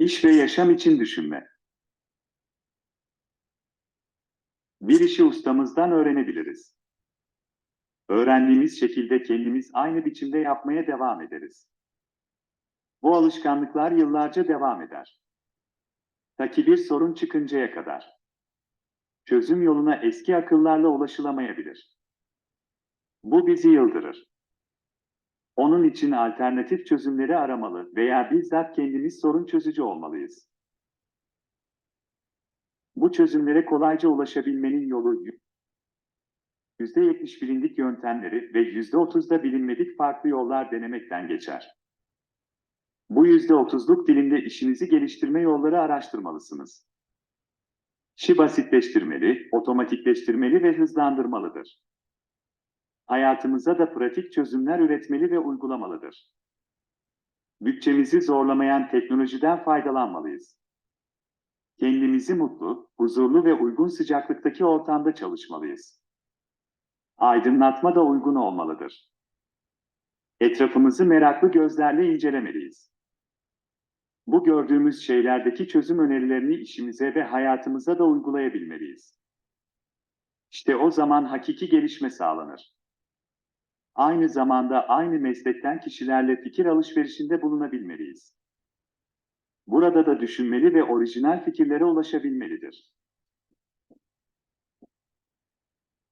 İş ve yaşam için düşünme. Bir işi ustamızdan öğrenebiliriz. Öğrendiğimiz şekilde kendimiz aynı biçimde yapmaya devam ederiz. Bu alışkanlıklar yıllarca devam eder. Ta ki bir sorun çıkıncaya kadar. Çözüm yoluna eski akıllarla ulaşılamayabilir. Bu bizi yıldırır. Onun için alternatif çözümleri aramalı veya bizzat kendimiz sorun çözücü olmalıyız. Bu çözümlere kolayca ulaşabilmenin yolu %70 bilindik yöntemleri ve %30'da bilinmedik farklı yollar denemekten geçer. Bu %30'luk dilimde işinizi geliştirme yolları araştırmalısınız. İşi basitleştirmeli, otomatikleştirmeli ve hızlandırmalıdır. Hayatımıza da pratik çözümler üretmeli ve uygulamalıdır. Bütçemizi zorlamayan teknolojiden faydalanmalıyız. Kendimizi mutlu, huzurlu ve uygun sıcaklıktaki ortamda çalışmalıyız. Aydınlatma da uygun olmalıdır. Etrafımızı meraklı gözlerle incelemeliyiz. Bu gördüğümüz şeylerdeki çözüm önerilerini işimize ve hayatımıza da uygulayabilmeliyiz. İşte o zaman hakiki gelişme sağlanır. Aynı zamanda aynı meslekten kişilerle fikir alışverişinde bulunabilmeliyiz. Burada da düşünmeli ve orijinal fikirlere ulaşabilmelidir.